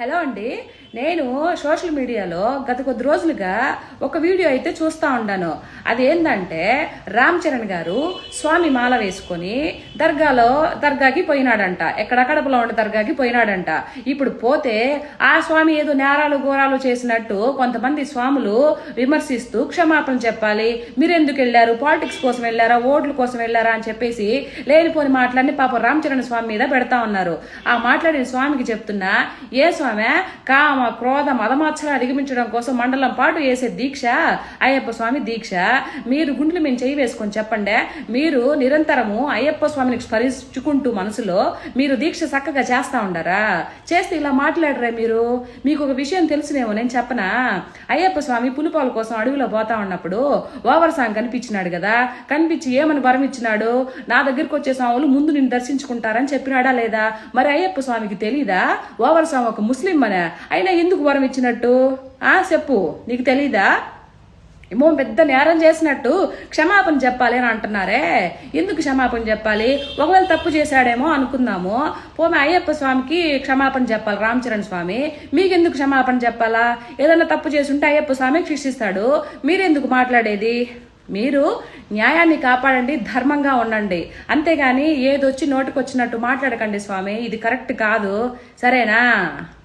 Hello అండి. నేను social మీడియాలో గత కొద్ది రోజులుగా ఒక వీడియో అయితే చూస్తా ఉన్నాను అది ఏంటంటే రామ్ చరణ్ గారు స్వామి మాల వేసుకొని దర్గాలో దర్గాకి పోయినాడంట. ఎక్కడ కడపలో ఉండే దర్గాకి పోయినాడంట. ఇప్పుడు పోతే ఆ స్వామి ఏదో నేరాలు ఘోరాలు చేసినట్టు కొంతమంది స్వాములు విమర్శిస్తూ క్షమాపణ చెప్పాలి. మీరెందుకు వెళ్ళారు? పాలిటిక్స్ కోసం వెళ్ళారా? ఓట్ల కోసం వెళ్ళారా? అని చెప్పేసి లేనిపోని మాటలన్నీ పాపం రామ్ చరణ్ స్వామి మీద పెడతా ఉన్నారు. ఆ మాట్లాడిన స్వామికి చెప్తున్నా ఏ స్వామి కామ క్రోధ మదమాత్సరం అధిగమించడం కోసం మండలం పాటు వేసే దీక్ష అయ్యప్ప స్వామి దీక్ష. మీరు గుండెలు మేము చేయి వేసుకొని చెప్పండి. మీరు నిరంతరము అయ్యప్ప స్వామిని స్మరించుకుంటూ మనసులో మీరు దీక్ష చక్కగా చేస్తా ఉండారా? చేస్తే ఇలా మాట్లాడరా మీరు? మీకు ఒక విషయం తెలుసునేమో నేను చెప్పనా? అయ్యప్ప స్వామి పులిపాల కోసం అడవిలో పోతా ఉన్నప్పుడు ఓవర్ సాంగ్ కనిపించినాడు కదా. కనిపించి ఏమని వరం ఇచ్చినాడు? నా దగ్గరికి వచ్చే స్వాములు ముందు నిన్ను దర్శించుకుంటారని చెప్పినాడా లేదా? మరి అయ్యప్ప స్వామికి తెలీదా? ఓవర్ స్వామి ఒక ముస్లిం అనే అయినా ఎందుకు వరం ఇచ్చినట్టు? ఆ చెప్పు. నీకు తెలీదా? ఏమో పెద్ద నేరం చేసినట్టు క్షమాపణ చెప్పాలి అని అంటున్నారే. ఎందుకు క్షమాపణ చెప్పాలి? ఒకవేళ తప్పు చేశాడేమో అనుకుందాము. పోమే అయ్యప్ప స్వామికి క్షమాపణ చెప్పాలి రామ్ చరణ్ స్వామి. మీకెందుకు క్షమాపణ చెప్పాలా? ఏదైనా తప్పు చేసి ఉంటే అయ్యప్ప స్వామి శిక్షిస్తాడు. మీరెందుకు మాట్లాడేది? మీరు న్యాయాన్ని కాపాడండి ధర్మంగా ఉండండి. అంతేగాని ఏదొచ్చి నోటికొచ్చినట్టు మాట్లాడకండి స్వామి. ఇది కరెక్ట్ కాదు. సరేనా?